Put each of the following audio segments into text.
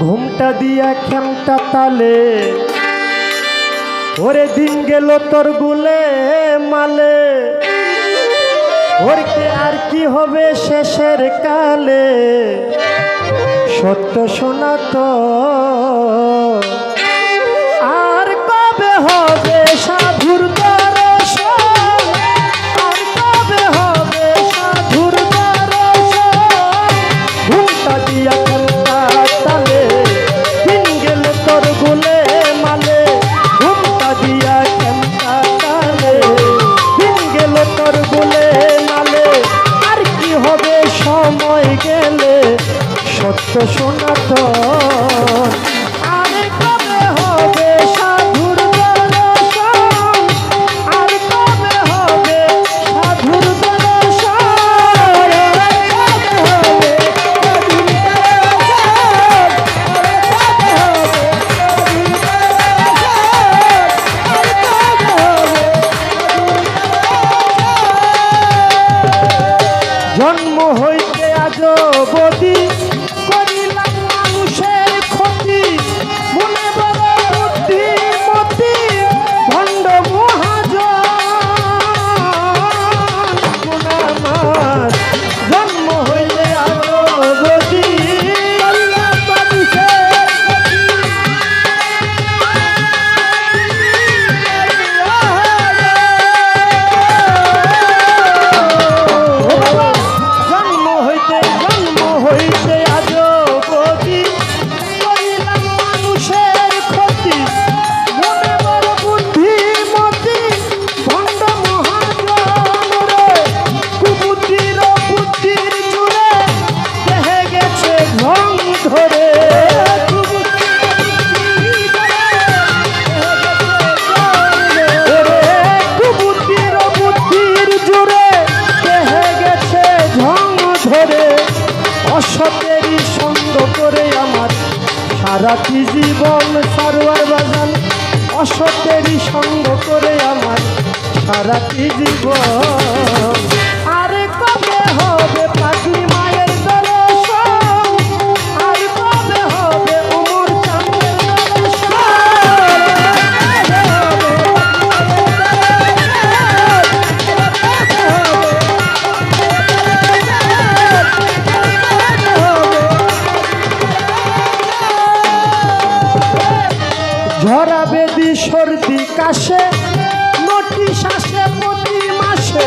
ঘুমটা দিয়া খেমটা তালে। ওরে দিন গেল তোর গুলে মালে। ওরকে আর কি হবে শেষের কালে? সত্য শোনা তো। আর কবে হবে জীবন পাগল সারোয়ার বাজান অসতেরই সঙ্গ করে আমার সারাটি জীবন। ঝরা বেদি সর্দি কাশে নটি শাসে প্রতি মাসে।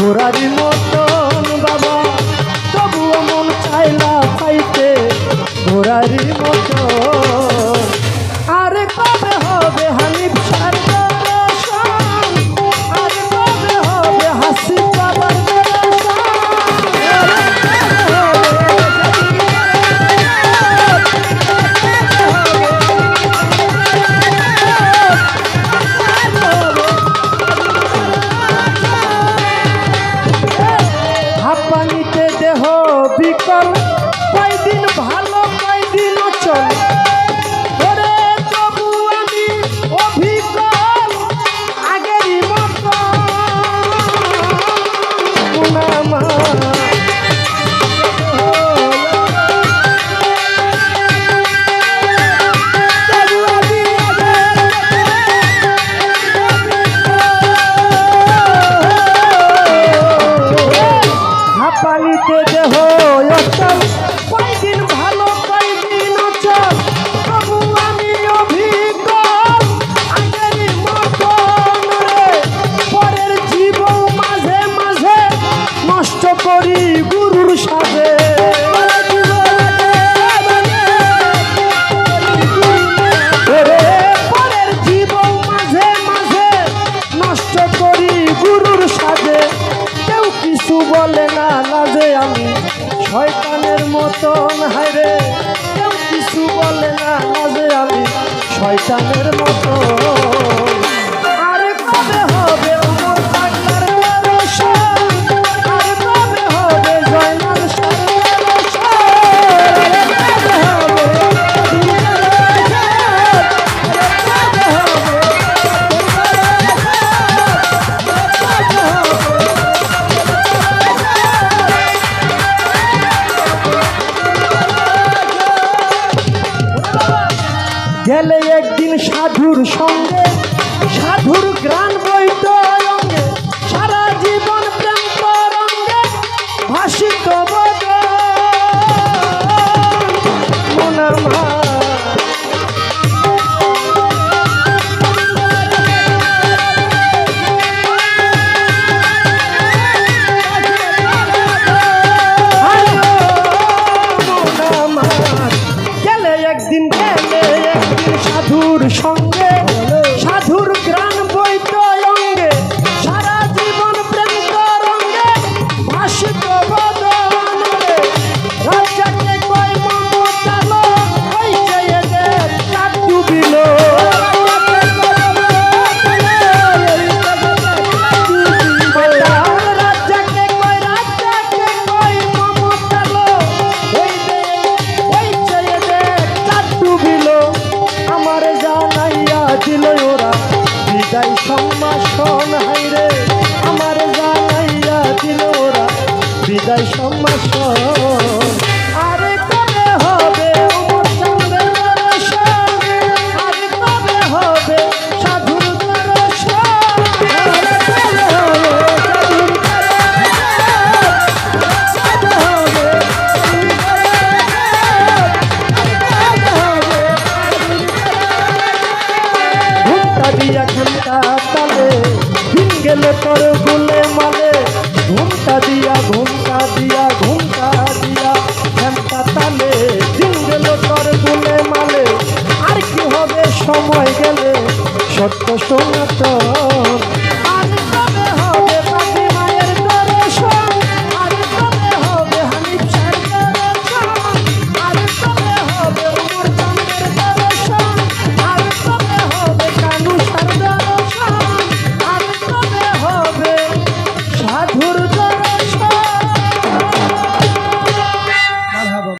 ঘোরার মতো করি গুরুর সাথে। বলে না না যে আমি, শয়তানের মতন হাইরে কেউ কিছু বলে না না আমি, শয়তানের মতন। আরে কবে একদিন সাধুর সঙ্গে সাধুর গ্রাম বৈত সারা জীবন ভাষিত তরঙ্গে ভাষিত